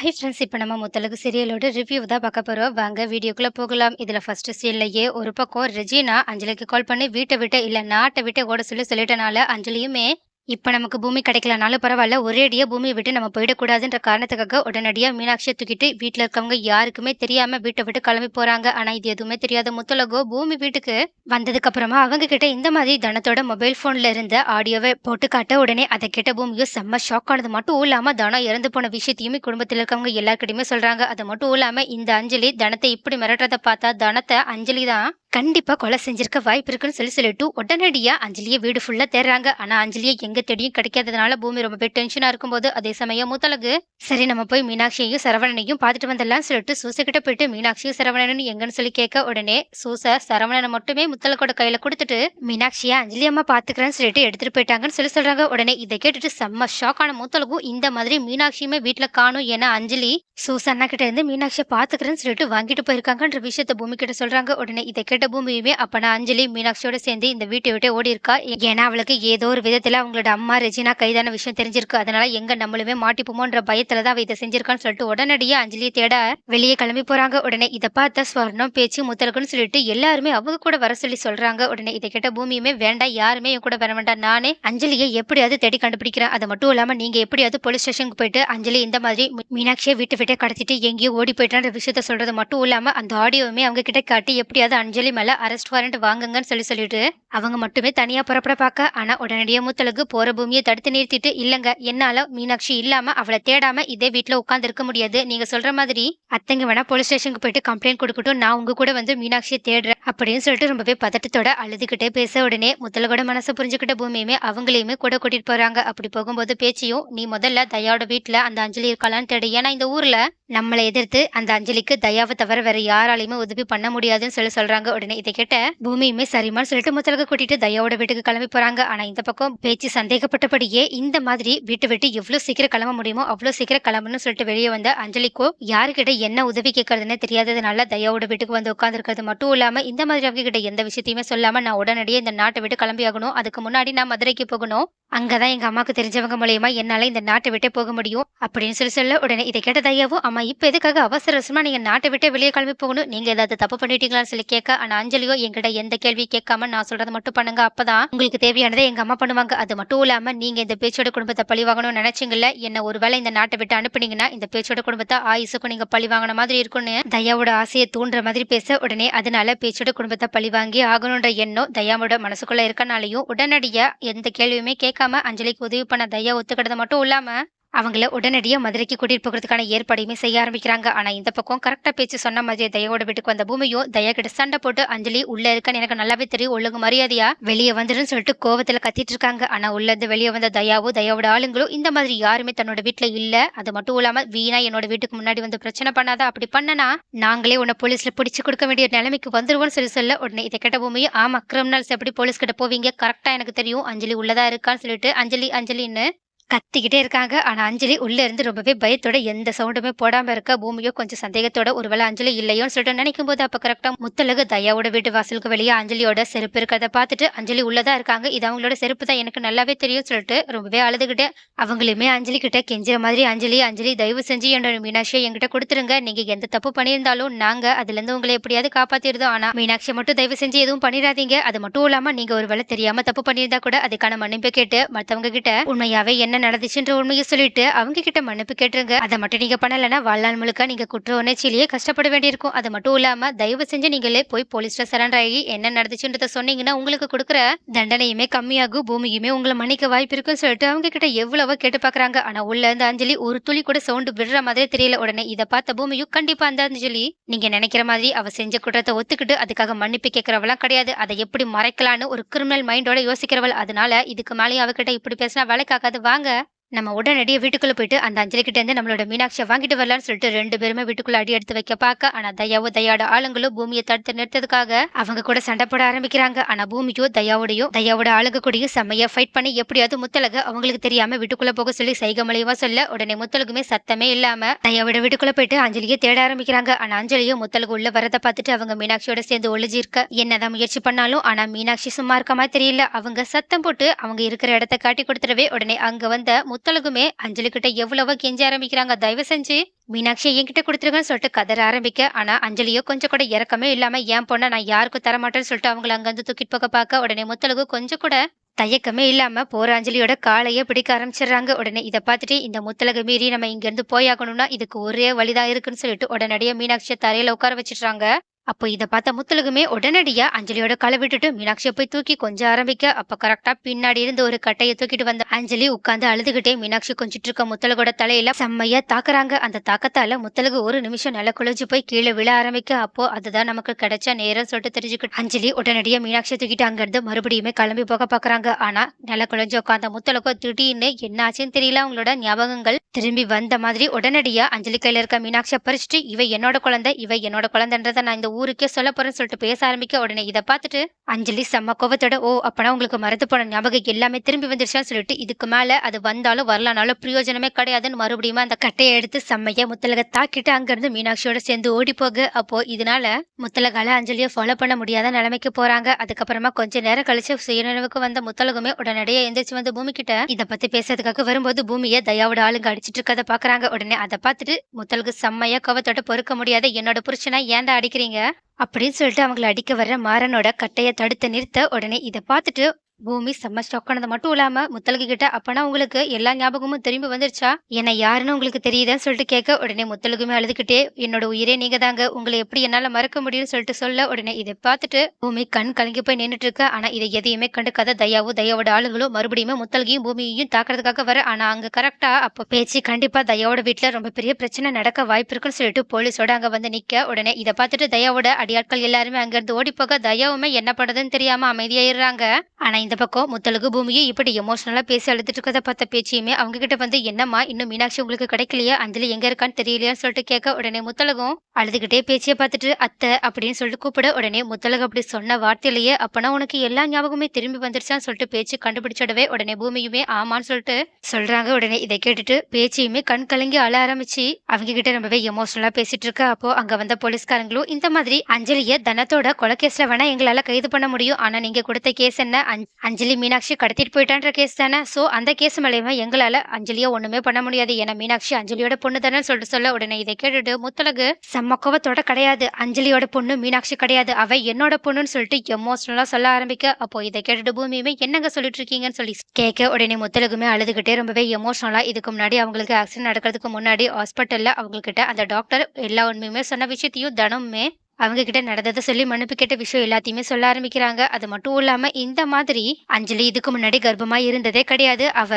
Hi friends இப்போ நம்ம Muthazhagu சீரியலோட review தான் பார்க்க போகிறோம் வாங்க வீடியோக்குள்ளே போகலாம். இதில் ஃபஸ்ட்டு சீன்லையே ஒரு பக்கம் ரெஜினா அஞ்சலிக்கு கால் பண்ணி வீட்டை விட்டு இல்லை நாட்டை விட்டு ஓட சொல்லி சொல்லிட்டனால அஞ்சலியுமே இப்போ நமக்கு பூமி கிடைக்கலனாலும் பரவாயில்ல ஒரேடியாக பூமியை விட்டு நம்ம போயிடக்கூடாதுன்ற காரணத்துக்காக உடனடியாக மீனாட்சியை தூக்கிட்டு வீட்டில் இருக்கவங்க யாருக்குமே தெரியாமல் வீட்டை விட்டு கிளம்பி போகிறாங்க ஆனால் இது எதுவுமே தெரியாத முத்தலகோ பூமி வீட்டுக்கு வந்ததுக்கப்புறமா அவங்க கிட்ட இந்த மாதிரி தனத்தோட மொபைல் ஃபோனில் இருந்த ஆடியோவை போட்டு காட்ட உடனே அதை கேட்ட பூமியும் செம்ம ஷாக் ஆனது. மட்டும் இல்லாமல் தனம் இறந்து போன விஷயத்தையுமே குடும்பத்தில் இருக்கவங்க எல்லாருக்கிட்டையுமே சொல்கிறாங்க அது மட்டும் இல்லாமல் இந்த அஞ்சலி தனத்தை இப்படி மிரட்டுறதை பார்த்தா தனத்தை அஞ்சலி தான் கண்டிப்பாக கொலை செஞ்சிருக்க வாய்ப்பு இருக்குன்னு சொல்லி சொல்லிட்டு உடனடியாக அஞ்சலியை வீடு ஃபுல்லா தேடுறாங்க ஆனால் அஞ்சலியை எங்க தேடியும் கிடைக்காததுனால பூமி ரொம்பவே டென்ஷனா இருக்கும்போது அதே சமயம் முத்தலகு சரி நம்ம போய் மீனாட்சியையும் சரவணனையும் பார்த்துட்டு வந்துடலாம் சொல்லிட்டு சூச கிட்ட போயிட்டு மீனாட்சியும் சரவணனும் எங்கன்னு சொல்லி கேட்க உடனே சூச சரவணனை மட்டுமே முத்தலகோட கையில கொடுத்துட்டு மீனாட்சியை அஞ்சலி அம்மா பார்த்துக்கிறேன்னு சொல்லிட்டு எடுத்துட்டு போயிட்டாங்கன்னு சொல்லி சொல்றாங்க. உடனே இதை கேட்டுட்டு செம்ம ஷாக்கான ஆன முத்தலகும் இந்த மாதிரி மீனாட்சியுமே வீட்டில் காணும் ஏன்னா அஞ்சலி சூசன்னா கிட்ட இருந்து மீனாட்சியை பார்த்துக்கிறேன்னு சொல்லிட்டு வாங்கிட்டு போயிருக்காங்கன்ற விஷயத்த பூமி கிட்ட சொல்கிறாங்க உடனே இதை கேட்டு பூமியுமே அப்பனா அஞ்சலி மீனாட்சியோட சேர்ந்து இந்த வீட்டை விட்டு ஓடி இருக்கா ஏன்னா அவளுக்கு ஏதோ ஒரு விதத்துல அவங்களோட அம்மா ரெஜினா கைதான விஷயம் தெரிஞ்சிருக்கு. அதனால எங்க நம்மளுமே மாட்டிப்போமோன்ற பயத்துல தான் அவ இதை செஞ்சிருக்கான்னு சொல்லிட்டு உடனடியே அஞ்சலியை தேட வெளியே கிளம்பி போறாங்க. உடனே இதை பார்த்த ஸ்வர்ணம் பேச்சு முத்தலகுன்னு சொல்லிட்டு எல்லாருமே அவங்க கூட வர சொல்லி சொல்றாங்க. உடனே இதை கேட்ட பூமியுமே வேண்டாம் யாருமே என் கூட வர வேண்டாம். நானே அஞ்சலியை எப்படியாவது தேடி கண்டுபிடிக்கிறேன். அது மட்டும் இல்லாம நீங்க எப்படியாவது போலீஸ் ஸ்டேஷனுக்கு போயிட்டு அஞ்சலி இந்த மாதிரி மீனாட்சியை வீட்டு விட்டே கடத்திட்டு எங்கேயோ ஓடி போயிட்டான்ற விஷயத்த சொல்றது மட்டும் இல்லாம அந்த ஆடியோவுமே அவங்க கிட்ட காட்டி எப்படியாவது அஞ்சலி மேல அரெஸ்ட் வாரண்ட் வாங்குங்கன்னு சொல்லி சொல்லிட்டு அவங்க மட்டுமே தனியா புறப்பட பார்க்க ஆனா உடனடியே முத்தலுக்கு போற பூமியை தடுத்து நிறுத்திட்டு இல்லங்க என்னால மீனாட்சி இல்லாம அவளை தேடாம இதே வீட்டுல உட்கார்ந்து இருக்க முடியாது. நீங்க சொல்ற மாதிரி அத்தைங்க வேணா போலீஸ் ஸ்டேஷனுக்கு போயிட்டு கம்ப்ளைண்ட் கொடுக்கட்டும் நான் உங்க கூட வந்து மீனாட்சியை தேடுறேன் அப்படின்னு சொல்லிட்டு ரொம்பவே பதட்டத்தோட அழுதுகிட்டே பேச உடனே முத்தலகோட மனசை புரிஞ்சுக்கிட்ட பூமியுமே அவங்களையுமே கூட கூட்டிட்டு போறாங்க. அப்படி போகும்போது பேச்சியும் நீ முதல்ல தயாவோட வீட்டுல அந்த அஞ்சலி இருக்காளான்னு தேடு. ஏன்னா இந்த ஊர்ல நம்மளை எதிர்த்து அந்த அஞ்சலிக்கு தயாவை தவிர வேற யாராலையுமே உதவி பண்ண முடியாதுன்னு சொல்லி சொல்றாங்க. உடனே இதை கேட்ட பூமியுமே சரிமான்னு சொல்லிட்டு முத்தலக கூட்டிட்டு தயாவோட வீட்டுக்கு கிளம்பி போறாங்க. ஆனா இந்த பக்கம் பேச்சு சந்தேகப்பட்டபடியே இந்த மாதிரி வீட்டு விட்டு எவ்வளவு சீக்கிரம் கிளம்ப முடியுமோ அவ்வளவு சீக்கிரம் கிளம்பணும்னு சொல்லிட்டு வெளியே வந்த அஞ்சலிக்கோ யாருக்கிட்ட என்ன உதவி கேட்கறதுன்னு தெரியாததுனால தயாவோட வீட்டுக்கு வந்து உட்காந்துருக்கிறது மட்டும் இல்லாம இந்த மாதிரி அவங்க கிட்ட எந்த விஷயத்தையுமே சொல்லாம நான் உடனடியே இந்த நாட்டை விட்டு கிளம்பி ஆகணும் அதுக்கு முன்னாடி நான் மதுரைக்கு போகணும். அங்கதான் எங்க அம்மாவுக்கு தெரிஞ்சவங்க மூலயமா என்னால இந்த நாட்டை விட்டே போக முடியும் அப்படின்னு சொல்லி சொல்ல உடனே இதை கேட்ட தயாவும் அம்மா இப்ப எதுக்காக அவசர அவசரமா நீங்க நாட்டை விட்டே வெளியே கிளம்பி போகணும்? நீங்க ஏதாவது தப்பு பண்ணிட்டீங்களான்னு சொல்லி கேட்க ஆனா அஞ்சலியோ எங்கிட்ட எந்த கேள்வி கேட்காம நான் சொல்றதை மட்டும் பண்ணுங்க. அப்பதான் உங்களுக்கு தேவையானதை எங்க அம்மா பண்ணுவாங்க. அது மட்டும் இல்லாம நீங்க இந்த பேச்சோட குடும்பத்தை பழி வாங்கணும்னு நினைச்சீங்கல்ல என்ன ஒருவேளை இந்த நாட்டை விட்டு அனுப்புனீங்கன்னா இந்த பேச்சோட குடும்பத்தை ஆயுசுக்கும் நீங்க பழி வாங்கின மாதிரி இருக்கும்னு தயாவோட ஆசையை தூண்டுற மாதிரி பேச உடனே அதனால பேச்சோட குடும்பத்தை பழி வாங்கி ஆகணுன்ற எண்ணம் தயாவோட மனசுக்குள்ள இருக்கனாலையும் உடனடியா எந்த கேள்வியுமே கேட்க மறக்காமல் அஞ்சலிக்கு உதவி பண்ண தயா ஒத்துக்கிட்டது மட்டும் இல்லாமல் அவங்கள உடனடியாக மதுரைக்கு கூட்டிட்டு போகிறதுக்கான ஏற்பாடையுமே செய்ய ஆரம்பிக்கிறாங்க. ஆனால் இந்த பக்கம் கரெக்டாக பேச்சு சொன்ன மாதிரி தயாவோட வீட்டுக்கு வந்த பூமியும் தயா கிட்ட சண்டை போட்டு அஞ்சலி உள்ள இருக்கன்னு எனக்கு நல்லாவே தெரியும் ஒழுங்கு மரியாதையா? வெளியே வந்துடுன்னு சொல்லிட்டு கோவத்தில் கத்திட்டு இருக்காங்க. ஆனால் உள்ள இருந்து வெளியே வந்த தயாவோ தயாவோட ஆளுங்களும் இந்த மாதிரி யாருமே தன்னோட வீட்டில் இல்லை. அது மட்டும் இல்லாமல் வீணா என்னோட வீட்டுக்கு முன்னாடி வந்து பிரச்சனை பண்ணாத? அப்படி பண்ணனா நாங்களே உன்னை போலீஸ்ல பிடிச்சு கொடுக்க வேண்டிய நிலைமைக்கு வந்துருவோம்னு சொல்லி சொல்ல உடனே இதை கேட்ட பூமியும் ஆமா கிரிமினல்ஸ் எப்படி போலீஸ் கிட்ட போவீங்க கரெக்டாக எனக்கு தெரியும். அஞ்சலி உள்ளதா இருக்கான்னு சொல்லிட்டு அஞ்சலி அஞ்சலின்னு கத்திக்கிட்டே இருக்காங்க. ஆனா அஞ்சலி உள்ள இருந்து ரொம்பவே பயத்தோட எந்த சவுண்டுமே போடாம இருக்க? பூமியோ கொஞ்சம் சந்தேகத்தோட ஒருவேளை அஞ்சலி இல்லையோன்னு சொல்லிட்டு நினைக்கும் போது அப்ப கரெக்டா முத்தலகு தயாவோட வீட்டு வாசலுக்கு வெளியே அஞ்சலியோட செருப்பு இருக்கிறத பார்த்துட்டு அஞ்சலி உள்ளதா இருக்காங்க. இது அவங்களோட செருப்பு தான். எனக்கு நல்லாவே தெரியும் சொல்லிட்டு ரொம்பவே அழுதுகிட்டு அவங்களுமே அஞ்சலி கிட்ட கெஞ்சுற மாதிரி அஞ்சலி அஞ்சலி தயவு செஞ்சு என்னோட மீனாட்சியை என்கிட்ட கொடுத்துருங்க. நீங்க எந்த தப்பு பண்ணியிருந்தாலும் நாங்க அதுல இருந்து உங்களை எப்படியாவது காப்பாத்திருந்தோம் ஆனா மீனாட்சியை மட்டும் தயவு செஞ்சு எதுவும் பண்ணிடாதீங்க. அது மட்டும் இல்லாம நீங்க ஒருவேளை தெரியாம தப்பு பண்ணியிருந்தா கூட அதுக்கான மன்னிப்பு கேட்டு மத்தவங்க கிட்ட உண்மையாவே என்ன நடந்துச்சுன்ற உண்மையை சொல்லிட்டு அவங்க கிட்ட மன்னிப்பு கேட்டுருங்க. அதை மட்டும் நீங்க பண்ணலன்னா வாழ்நாள் முழுக்க நீங்க குற்ற உணர்ச்சியிலேயே கஷ்டப்பட வேண்டியிருக்கும். அது மட்டும் இல்லாம தயவு செஞ்சு நீங்களே போய் போலீஸ்ல சரண்டர் ஆகி என்ன நடந்துச்சுன்றத சொன்னீங்கன்னா உங்களுக்கு கொடுக்குற தண்டனையுமே கம்மியாகும். பூமியுமே உங்களை மன்னிக்க வாய்ப்பு இருக்குன்னு சொல்லிட்டு அவங்க கிட்ட எவ்வளவோ கேட்டு பாக்குறாங்க ஆனா உள்ள இருந்து அஞ்சலி ஒரு துளி கூட சவுண்டு விடுற மாதிரி தெரியல. உடனே இதை பார்த்த பூமியும் கண்டிப்பா அந்த அஞ்சலி. நீங்க நினைக்கிற மாதிரி அவ செஞ்ச குற்றத்தை ஒத்துக்கிட்டு அதுக்காக மன்னிப்பு கேட்கறவளாம் கிடையாது. அதை எப்படி மறைக்கலான்னு ஒரு கிரிமினல் மைண்டோட யோசிக்கிறவள். அதனால இதுக்கு மேலேயும் அவகிட்ட இப்படி பேசினா வேலைக்காகாது. வாங்க え。நம்ம உடனடியே வீட்டுக்குள்ளே போயிட்டு அந்த அஞ்சலிக்கிட்டேருந்து நம்மளோட மீனாட்சியை வாங்கிட்டு வரலான்னு சொல்லிட்டு ரெண்டு பேருமே வீட்டுக்குள்ளே அடி எடுத்து வைக்க பார்க்க ஆனால் தயாவோ தயாவோட ஆளுங்களும் பூமியை தடுத்து நிறுத்ததுக்காக அவங்க கூட சண்டை போட ஆரம்பிக்கிறாங்க. ஆனால் பூமியோ தயாவோடையும் தயாவோட ஆளுங்க கூடயும் செம்மையாக ஃபைட் பண்ணி எப்படியாவது முத்தலக அவங்களுக்கு தெரியாமல் வீட்டுக்குள்ளே போக சொல்லி சைக சொல்ல உடனே முத்தலுக்குமே சத்தமே இல்லாமல் தயாவோட வீட்டுக்குள்ள போயிட்டு அஞ்சலியை தேட ஆரம்பிக்கிறாங்க. ஆனால் அஞ்சலியும் முத்தலுக்கு உள்ள வரத பார்த்துட்டு அவங்க மீனாட்சியோட சேர்ந்து ஒழிஞ்சிருக்க என்னதான் முயற்சி பண்ணாலும் ஆனால் மீனாட்சி சும்மா இருக்க மாதிரி தெரியல. அவங்க சத்தம் போட்டு அவங்க இருக்கிற இடத்த காட்டி கொடுத்துடவே உடனே அங்கே வந்த முத்தலகுமே அஞ்சலி கிட்ட எவ்வளவோ கெஞ்ச ஆரம்பிக்கிறாங்க. தயவு செஞ்சு மீனாட்சி என்கிட்ட கொடுத்துருங்கன்னு சொல்லிட்டு கதற ஆரம்பிக்க. ஆனா அஞ்சலியோ கொஞ்சம் கூட இறக்கமே இல்லாம என் பொண்ணை நான் யாருக்கும் தரமாட்டேன்னு சொல்லிட்டு அவங்கள அங்கிருந்து தூக்கிட்டு போக பார்க்க உடனே முத்தலகு கொஞ்சம் கூட தயக்கமே இல்லாம போற அஞ்சலியோட காலையே பிடிக்க ஆரம்பிச்சிடுறாங்க. உடனே இதை பார்த்துட்டு இந்த முத்தலகு மீறி நம்ம இங்க இருந்து போயாகணும்னா இதுக்கு ஒரே வழிதான் இருக்குன்னு சொல்லிட்டு உடனடியே மீனாட்சியை தரையில உட்கார வச்சிடுறாங்க. அப்போ இதை பார்த்த முத்துலகுமே உடனடியா அஞ்சலியோட களை விட்டுட்டு மீனாட்சியை போய் தூக்கி கொஞ்சம் ஆரம்பிக்க அப்ப கரெக்டா பின்னாடி இருந்து ஒரு கட்டையை தூக்கிட்டு வந்த அஞ்சலி உட்காந்து அழுதுகிட்டே மீனாட்சி கொஞ்சிட்டு இருக்க முத்தலகோட தலையில செம்மையா தாக்குறாங்க. அந்த தாக்கத்தால முத்தலகு ஒரு நிமிஷம் நில குழஞ்சு போய் கீழே விழ ஆரம்பிக்க அப்போ அதுதான் நமக்கு கிடைச்ச நேரம் சொல்லிட்டு தெரிஞ்சுக்கிட்டு அஞ்சலி உடனடியா மீனாட்சியை தூக்கிட்டு அங்கிருந்து மறுபடியுமே கிளம்பி போக பாக்குறாங்க. ஆனா நில குழஞ்சு உட்காந்த முத்தலகோ திடீர்னு என்ன ஆச்சுன்னு தெரியல அவங்களோட ஞாபகங்கள் திரும்பி வந்த மாதிரி உடனடியா அஞ்சலி கையில இருக்க மீனாட்சியை பறிச்சுட்டு இவ என்னோட குழந்தை இவ என்னோட குழந்தைன்றத நான் இந்த ஊருக்கே சொல்ல போறேன்னு சொல்லிட்டு பேச ஆரம்பிக்க உடனே இதை பார்த்துட்டு அஞ்சலி செம்ம கோவத்தோட ஓ அப்பனா உங்களுக்கு மறந்து போன ஞாபகம் எல்லாமே திரும்பி வந்துருச்சான்னு சொல்லிட்டு இதுக்கு மேல அது வந்தாலும் வரலனாலும் பிரயோஜனமே கிடையாதுன்னு மறுபடியும் அந்த கட்டையை எடுத்து செம்மையா முத்தலக தாக்கிட்டு அங்கிருந்து மீனாட்சியோட சேர்ந்து ஓடி போக அப்போ இதனால முத்தலகால அஞ்சலியை ஃபாலோ பண்ண முடியாத நிலைமைக்கு போறாங்க. அதுக்கப்புறமா கொஞ்ச நேரம் கழிச்சு சுயநினைவுக்கு வந்த முத்தலகுமே உடனடியே எந்திரிச்சு வந்து பூமி கிட்ட இதை பத்தி பேசுறதுக்காக வரும்போது பூமியை தயாவோட ஆளுங்க அடிச்சிட்டு இருக்கதை பாக்குறாங்க உடனே அதை பார்த்துட்டு முத்தலகு செம்மையா கோவத்தோட பொறுக்க முடியாத என்னோட புருஷனை ஏன்டா அடிக்கிறீங்க? அப்படின்னு சொல்லிட்டு அவங்கள அடிக்க வர்ற மாறனோட கட்டையை தடுத்து நிறுத்த உடனே இதை பார்த்துட்டு பூமி செம்ம ஸ்டாக் மட்டும் இல்லாம முத்தலகு கிட்ட அப்பனா உங்களுக்கு எல்லா ஞாபகமும் திரும்பி வந்துருச்சா? என்ன யாருன்னு உங்களுக்கு தெரியுதான்னு சொல்லிட்டு கேட்க உடனே முத்தலகுமே அழுதுகிட்டே என்னோட உயிரே நீங்க தாங்க உங்களை எப்படி என்னால மறக்க முடியும்னு சொல்லிட்டு சொல்ல உடனே இதை பார்த்துட்டு பூமி கண் கலங்கி போய் நின்றுட்டு இருக்க. ஆனா இதை எதையுமே கண்டுக்காத தயாவும் தயாவோட ஆளுங்களும் மறுபடியுமே முத்தலகையும் பூமியையும் தாக்குறதுக்காக வர. ஆனா அங்க கரெக்டா அப்ப பேச்சு கண்டிப்பா தயாவோட வீட்டுல ரொம்ப பெரிய பிரச்சனை நடக்க வாய்ப்பு இருக்குன்னு சொல்லிட்டு போலீஸோட அங்க வந்து நிக்க உடனே இதை பார்த்துட்டு தயாவோட அடியாட்கள் எல்லாருமே அங்கிருந்து ஓடி போக தயாவுமே என்ன பண்றதுன்னு தெரியாம அமைதியாயிடுறாங்க. ஆனா இந்த பக்கம் முத்தலகு பூமியை இப்படி எமோஷனலாக பேசி அழுதுட்டு இருக்கதை பார்த்த பேச்சியுமே அவங்க கிட்ட வந்து என்னம்மா இன்னும் மீனாட்சி உங்களுக்கு கிடைக்கலையா? அஞ்சலி எங்க இருக்கான்னு தெரியலையான்னு சொல்லிட்டு கேட்க உடனே முத்தலகம் அழுதுகிட்டே பேச்சியை பார்த்துட்டு அத்தை அப்படின்னு சொல்லிட்டு கூப்பிட உடனே முத்தலகு அப்படி சொன்ன வார்த்தையிலேயே அப்பனா உனக்கு எல்லா ஞாபகமே திரும்பி வந்துருச்சான்னு சொல்லிட்டு பேச்சு கண்டுபிடிச்சிடவே உடனே பூமியுமே ஆமான்னு சொல்லிட்டு சொல்றாங்க. உடனே இதை கேட்டுட்டு பேச்சியுமே கண் கலங்கி அழ ஆரம்பிச்சு அவங்க கிட்ட ரொம்பவே எமோஷனலா பேசிட்டு இருக்க. அப்போ அங்க வந்த போலீஸ்காரங்களும் இந்த மாதிரி அஞ்சலிய தனத்தோட கொலை கேஸ்ல வேணா எங்களால கைது பண்ண முடியும். ஆனா நீங்க கொடுத்த கேஸ் என்ன? அஞ்சலி மீனாட்சி கடத்திட்டு போயிட்டான்ற கேஸ் தானே? ஸோ அந்த கேஸ் மேலேயுமே எங்களால் அஞ்சலிய ஒன்றுமே பண்ண முடியாது. ஏன்னா மீனாட்சி அஞ்சலியோட பொண்ணு தானே சொல்லிட்டு சொல்ல உடனே இதை கேட்டுட்டு முத்தலகு செம்ம கோவத்தோட கிடையாது. அஞ்சலியோட பொண்ணு மீனாட்சி கிடையாது. அவ என்னோட பொண்ணுன்னு சொல்லிட்டு எமோஷனலாக சொல்ல ஆரம்பிக்க. அப்போ இதை கேட்டுட்டு பூமியுமே என்னங்க சொல்லிட்டு இருக்கீங்கன்னு சொல்லி கேட்க உடனே முத்தலகுமே அழுதுகிட்டே ரொம்பவே எமோஷனலாக இதுக்கு முன்னாடி அவங்களுக்கு ஆக்சிடென்ட் நடக்கிறதுக்கு முன்னாடி ஹாஸ்பிட்டலில் அவங்கக்கிட்ட அந்த டாக்டர் எல்லா உண்மையுமே சொன்ன விஷயத்தையும் தினமுமே அவங்க கிட்ட நடந்ததை சொல்லி மன்னிப்பு கேட்ட விஷயம் எல்லாத்தையுமே சொல்ல ஆரம்பிக்கிறாங்க. அது மட்டும் இல்லாம இந்த மாதிரி அஞ்சலி இதுக்கு முன்னாடி கர்ப்பமா இருந்ததே கிடையாது. அவ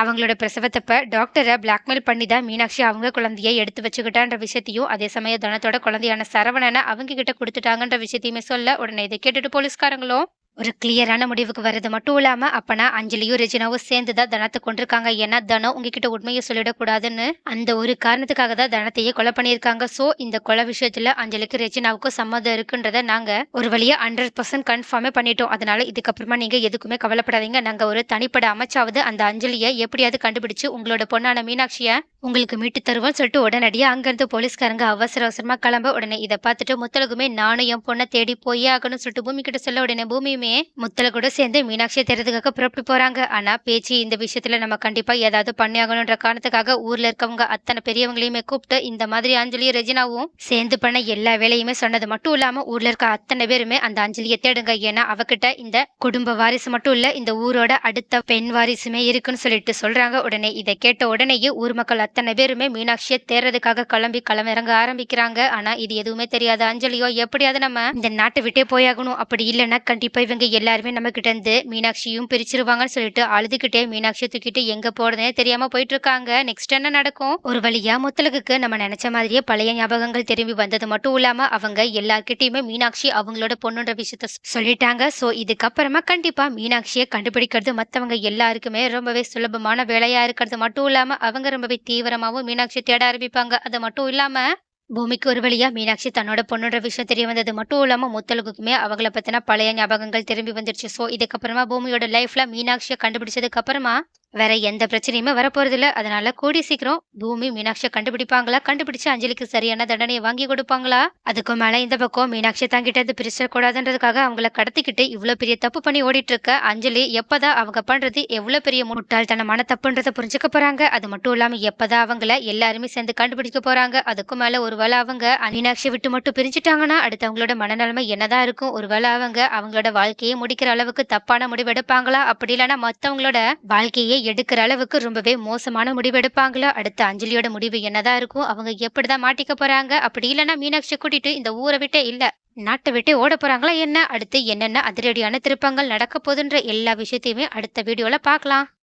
அவங்களோட பிரசவத்தப்ப டாக்டரை பிளாக்மெயில் பண்ணி தான் மீனாட்சி அவங்க குழந்தைய எடுத்து வச்சுக்கிட்டான்ற விஷயத்தையும் அதே சமயம் தனத்தோட குழந்தையான சரவணனை அவங்க கிட்ட கொடுத்துட்டாங்கன்ற விஷயத்தையுமே சொல்ல உடனே இதை கேட்டுட்டு போலீஸ்காரங்களும் ஒரு கிளியரான முடிவுக்கு வர்றது மட்டும் இல்லாமல் அப்பனா அஞ்சலியும் ரெஜினாவும் சேர்ந்து தான் தனத்தை கொண்டிருக்காங்க ஏன்னா தனம் உங்ககிட்ட உண்மையை சொல்லிடக்கூடாதுன்னு அந்த ஒரு காரணத்துக்காக தான் தனத்தையே கொலை பண்ணியிருக்காங்க. ஸோ இந்த கொலை விஷயத்தில் அஞ்சலிக்கு ரெஜினாவுக்கும் சம்மதம் இருக்குன்றத நாங்கள் ஒரு வழியாக ஹண்ட்ரட் பர்சன்ட் கன்ஃபார்மே பண்ணிட்டோம். அதனால இதுக்கப்புறமா நீங்கள் எதுக்குமே கவலைப்படாதீங்க. நாங்கள் ஒரு தனிப்பட அமைச்சாவது அந்த அஞ்சலியை எப்படியாவது கண்டுபிடிச்சு உங்களோட பொண்ணான மீனாட்சியை உங்களுக்கு மீட்டு தருவோம்னு சொல்லிட்டு உடனடியாக அங்கேருந்து போலீஸ்காரங்க அவசர அவசரமாக கிளம்ப உடனே இதை பார்த்துட்டு முத்தலகுமே நானும் என் பொண்ணை தேடி போயே ஆகணும்னு சொல்லிட்டு பூமி கிட்ட சொல்ல உடனே பூமியுமே முத்தல கூட சேர்ந்து மீனாட்சியை தேடுறதுக்காக புறப்பட்டு போறாங்க. ஆனா பேச்சு இந்த விஷயத்துல நம்ம கண்டிப்பா ஏதாவது பண்ணி ஆகணும்ன்ற காரணத்துக்காக ஊர்ல இருக்கவங்க அத்தனை பெரியவங்களையுமே கூப்பிட்டு இந்த மாதிரி அஞ்சலி ரெஜினாவும் சேர்ந்து பண்ண எல்லா வேலையுமே சொன்னது மட்டும் இல்லாம ஊர்ல இருக்க அத்தனை பேருமே அந்த அஞ்சலியை தேடுங்க. ஏன்னா அவகிட்ட இந்த குடும்ப வாரிசு மட்டும் இல்ல இந்த ஊரோட அடுத்த பெண் வாரிசுமே இருக்குன்னு சொல்லிட்டு சொல்றாங்க. உடனே இதை கேட்ட உடனேயே ஊர் மக்கள் அத்தனை பேருமே மீனாட்சியை தேடுறதுக்காக கிளம்பி களமிறங்க ஆரம்பிக்கிறாங்க. ஆனா இது எதுவுமே தெரியாத அஞ்சலியோ எப்படியாவது நம்ம இந்த நாட்டை விட்டே போயாகணும். அப்படி இல்லைன்னா கண்டிப்பா இவங்க எல்லாருமே நம்ம கிட்ட இருந்து மீனாட்சியும் பிரிச்சிருவாங்கன்னு சொல்லிட்டு அழுதுகிட்டே மீனாட்சியை தூக்கிட்டு எங்க போறதுனே தெரியாம போயிட்டு இருக்காங்க நெக்ஸ்ட் என்ன நடக்கும்? ஒரு வழியா முத்தலகுக்கு நம்ம நினைச்ச மாதிரியே பழைய ஞாபகங்கள் திரும்பி வந்தது மட்டும் இல்லாம அவங்க எல்லார்கிட்டயுமே மீனாட்சி அவங்களோட பொண்ணுன்ற விஷயத்த சொல்லிட்டாங்க. சோ இதுக்கப்புறமா கண்டிப்பா மீனாட்சியை கண்டுபிடிக்கிறது மத்தவங்க எல்லாருக்குமே ரொம்பவே சுலபமான வேலையா இருக்கிறது மட்டும் இல்லாம அவங்க ரொம்பவே தீவிரமாவும் மீனாட்சி தேட ஆரம்பிப்பாங்க. அது மட்டும் இல்லாம பூமிக்கு ஒரு வழியா மீனாட்சி தன்னோட பொண்ணுன்ற விஷயம் தெரிய வந்தது. மட்டும் இல்லாம முத்தலுக்குமே அவங்கள பத்தின பழைய ஞாபகங்கள் திரும்பி வந்துருச்சு. சோ இதுக்கப்புறமா பூமியோட லைஃப்ல மீனாட்சியை கண்டுபிடிச்சதுக்கு அப்புறமா வேற எந்த பிரச்சனையுமே வரப்போறது இல்ல அதனால கூடி சீக்கிரம் பூமி மீனாட்சியை கண்டுபிடிப்பாங்களா? கண்டுபிடிச்சு அஞ்சலிக்கு சரியான தண்டனையை வாங்கி கொடுப்பாங்களா? அதுக்கு மேல இந்த பக்கம் மீனாட்சி தாங்கிட்ட இருந்து பிரிச்சிட கூடாதுன்றதுக்காக அவங்கள கடத்திக்கிட்டு இவ்வளவு பெரிய தப்பு பண்ணி ஓடிட்டு இருக்க அஞ்சலி எப்பதான் அவங்க பண்றது எவ்வளவு பெரிய முட்டாள்தனமான தப்புன்றத புரிஞ்சுக்க போறாங்க. அது மட்டும் இல்லாம எப்பதான் அவங்கள எல்லாருமே சேர்ந்து கண்டுபிடிக்க போறாங்க. அதுக்கும் மேல ஒருவேளை அவங்க மீனாட்சியை விட்டு மட்டும் பிரிஞ்சுட்டாங்கன்னா அடுத்து அவங்களோட மனநிலைமை என்னதான் இருக்கும்? ஒருவேளை அவங்க அவங்களோட வாழ்க்கையை முடிக்கிற அளவுக்கு தப்பான முடிவு எடுப்பாங்களா? அப்படி இல்லைன்னா மத்தவங்களோட வாழ்க்கையை எடுக்கிற அளவுக்கு ரொம்பவே மோசமான முடிவு எடுப்பாங்களா? அடுத்த அஞ்சலியோட முடிவு என்னதான் இருக்கும்? அவங்க எப்படிதான் மாட்டிக்க போறாங்க? அப்படி இல்லைன்னா மீனாட்சி கூட்டிட்டு இந்த ஊரை விட்டே இல்ல நாட்டை விட்டு ஓட போறாங்களா என்ன? அடுத்து என்னென்ன அதிரடியான திருப்பங்கள் நடக்க போதுன்ற எல்லா விஷயத்தையுமே அடுத்த வீடியோல பார்க்கலாம்.